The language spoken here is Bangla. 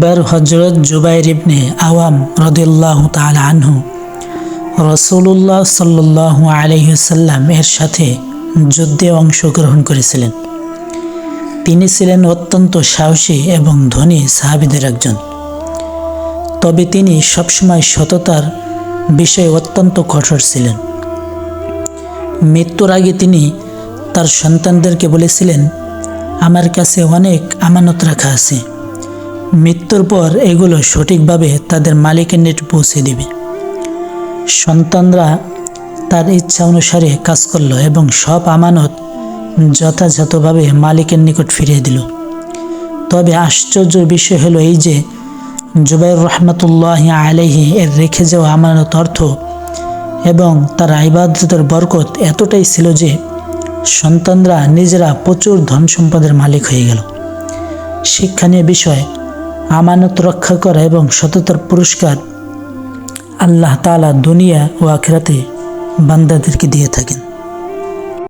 একবার হজরত জুবাইর ইবনে আওয়াম রদিল্লাহ তাল আনহু রসুল্লাহ সাল্লাহ আলহিসাল্লাম এর সাথে যুদ্ধে অংশগ্রহণ করেছিলেন। তিনি ছিলেন অত্যন্ত সাহসী এবং ধনী সাহাবিদের একজন। তবে তিনি সবসময় সততার বিষয়ে অত্যন্ত কঠোর ছিলেন। মৃত্যুর আগে তিনি তার সন্তানদেরকে বলেছিলেন, আমার কাছে অনেক আমানত রাখা আছে। মৃত্যুর পর এগুলো সঠিকভাবে তাদের মালিকের নেট পৌঁছে দিবে। সন্তানরা তার ইচ্ছা অনুসারে কাজ করল এবং সব আমানত যথাযথভাবে মালিকের নিকট ফিরিয়ে দিল। তবে আশ্চর্যের বিষয় হলো এই যে, জুবাইর রহমতুল্লাহ আলহি এর রেখে যাওয়া আমানত অর্থ এবং তার আইবাদতের বরকত এতটাই ছিল যে, সন্তানরা নিজেরা প্রচুর ধন সম্পদের মালিক হয়ে গেল। শিক্ষণীয় বিষয় আমানত রক্ষা করা এবং সততার পুরস্কার আল্লাহ তালা দুনিয়া ও আখেরাতে বান্দাদেরকে দিয়ে থাকেন।